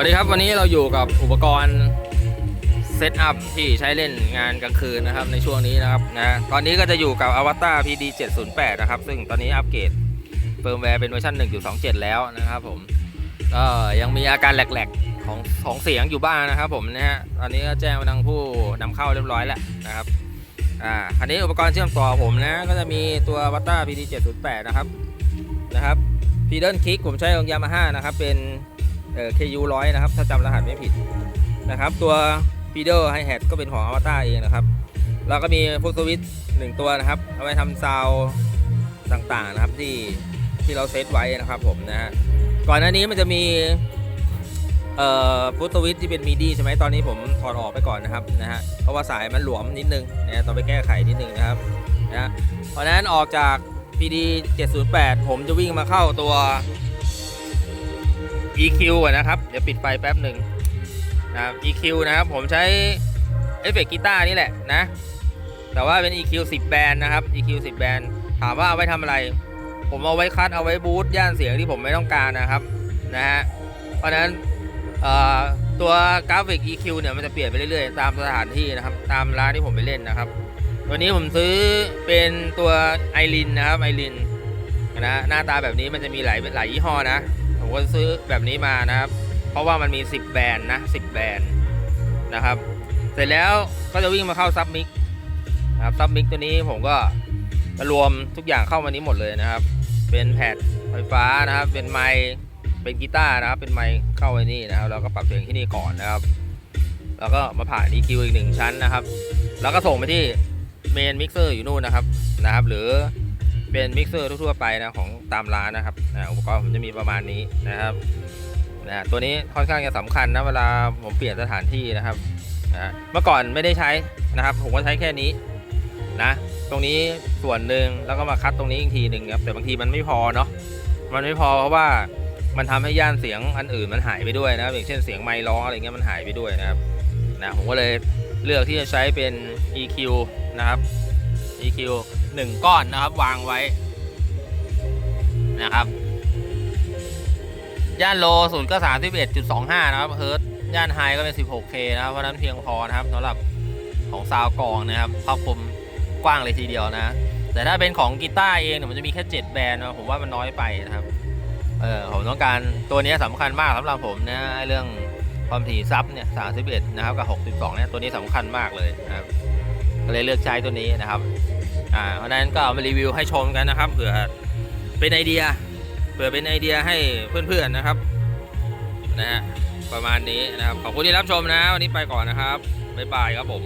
วัสดีครับวันนี้เราอยู่กับอุปกรณ์เซตอัพที่ใช้เล่นงานกลางคืนนะครับในช่วงนี้นะครับนะตอนนี้ก็จะอยู่กับ Avatar PD 708นะครับซึ่งตอนนี้อัปเกรดเฟิร์มแวร์เป็นเวอร์ชัน1.27 แล้วนะครับผมก็ยังมีอาการแหลกๆของของเสียงอยู่บ้างนะครับผมนะฮะตอนนี้ก็แจ้งไปทางผู้นำเข้าเรียบร้อยแล้วนะครับอ่าคันนี้อุปกรณ์เชื่อมต่อผมนะก็จะมีตัว Avatar PD 708นะครับนะครับพีเดิลคิกผมใช้ของยามาฮ่านะครับเป็น เอ่อ KU ร้อยนะครับ ถ้าจำรหัสไม่ผิดนะครับ ตัว feeder hi hat ก็เป็นของ Avatar เองนะครับ แล้วก็มีฟุตสวิตหนึ่งตัวนะครับ เอาไว้ทำซาวต่างๆนะครับที่ที่เราเซตไว้นะครับผมนะฮะก่อนหน้านี้มันจะมีเอ่อฟุตสวิตที่เป็นมีดีใช่ไหมตอนนี้ผมถอดออกไปก่อนนะครับนะฮะเพราะว่าสายมันหลวมนิดนึงนะต้องไปแก้ไขนิดนึงนะครับนะฮะเพราะนั้นออกจาก PD 708 ผมจะวิ่งมาเข้าตัว EQ อะนะครับ เดี๋ยวปิดไฟแป๊บหนึ่งนะครับ EQ นะครับ ผมใช้เอฟเฟกต์กีตาร์นี่แหละนะ แต่ว่าเป็น EQ 10 แบนนะครับ EQ 10 แบนถามว่าเอาไว้ทำอะไร ผมเอาไว้คัดเอาไว้บูตย่านเสียงที่ผมไม่ต้องการนะครับนะฮะเพราะนั้นตัวกราฟิก EQ เนี่ยมันจะเปลี่ยนไปเรื่อยๆ ตามสถานที่นะครับ ตามร้านที่ผมไปเล่นนะครับ วันนี้ผมซื้อเป็นตัวไอรินนะครับไอรินนะหน้าตาแบบนี้มันจะมีหลายหลายยี่ห้อนะ ผมก็ซื้อแบบนี้มานะครับ เพราะว่ามันมี 10 แบรนด์นะ10 แบรนด์นะครับ เสร็จแล้วก็จะวิ่งมาเข้าซับมิกนะครับซับมิกตัวนี้ผมก็มรวมทุกอย่างเข้ามานี้หมดเลยนะครับ เป็นแพดไฟฟ้านะครับ เป็นไมค์เป็นกีตาร์นะครับ เป็นไมค์เข้าไว้นี่นะครับแล้วก็ปรับเสียงที่นี่ก่อนนะครับ แล้วก็มาผ่าน EQ อีกหนึ่งชั้นนะครับ แล้วก็ส่งไปที่เมนมิกเซอร์อยู่นู่นนะครับนะครับ หรือ เป็นมิกเซอร์ทั่วๆไปนะของตามร้านนะครับอุปกรณ์ผมจะมีประมาณนี้นะครับนะตัวนี้ค่อนข้างจะสำคัญนะเวลาผมเปลี่ยนสถานที่นะครับนะเมื่อก่อนไม่ได้ใช้นะครับ ผมก็ใช้แค่นี้นะตรงนี้ส่วนหนึ่งแล้วก็มาคัดตรงนี้อีกทีหนึ่งครับแต่บางทีมันไม่พอเนาะมันไม่พอเพราะว่ามันทำให้ย่านเสียงอันอื่นมันหายไปด้วยนะครับอย่างเช่นเสียงไมค์ร้องอะไรเงี้ยมันหายไปด้วยนะครับนะผมก็เลยเลือกที่จะใช้เป็น EQ นะครับ EQ หนึ่งก้อนนะครับวางไว้นะครับ ย่านโลศูนย์ก็สามสิบเอ็ดจุดสองห้านะครับเฮิร์ตย่านไฮก็เป็น 16K นะครับเพราะนั้นเพียงพอนะครับสำหรับของซาวกองนะครับครอบคลุมกว้างเลยทีเดียวนะ แต่ถ้าเป็นของกีตาร์เองเนี่ยมันจะมีแค่7แบรนด์นะผมว่ามันน้อยไปนะครับเออผมต้องการตัวนี้สำคัญมากสำหรับผมนะเรื่องความถี่ซับเนี่ย31นะครับกับ62เนี่ยตัวนี้สำคัญมากเลยนะครับก็เลยเลือกใช้ตัวนี้นะครับ อ่าเพราะนั้นก็เอามารีวิวให้ชมกันนะครับเผื่อเป็นไอเดียเผื่อเป็นไอเดียให้เพื่อนๆนะครับนะฮะประมาณนี้นะครับขอบคุณที่รับชมนะ วันนี้ไปก่อนนะครับบ๊ายบายครับผม